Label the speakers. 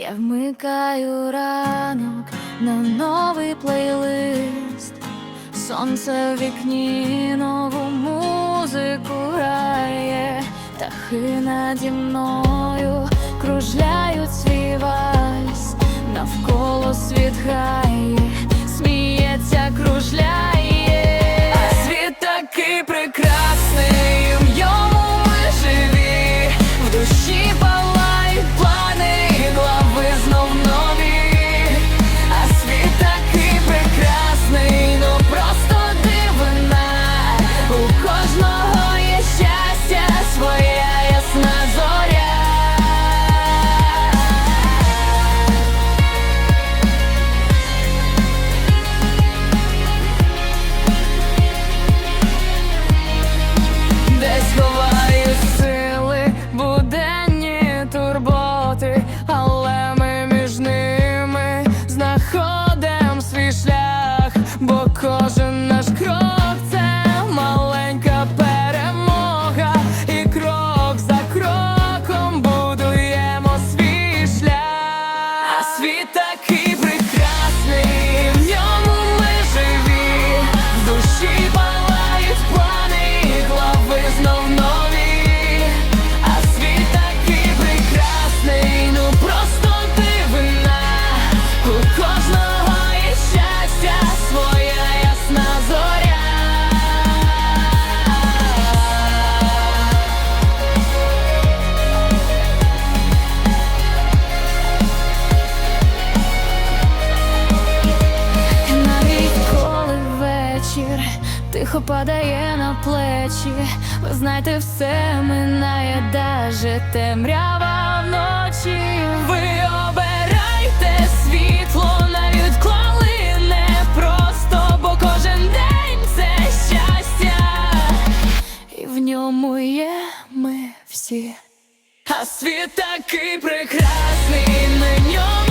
Speaker 1: Я вмикаю ранок на новий плейлист. Сонце в вікні нову музику грає, Тахи наді мною кружляють свій тихо падає на плечі, ви знаєте, все минає, даже темрява вночі. Ви обирайте світло, навіть коли не просто, бо кожен день це щастя, і в ньому є ми всі. А світ такий прекрасний, на ньому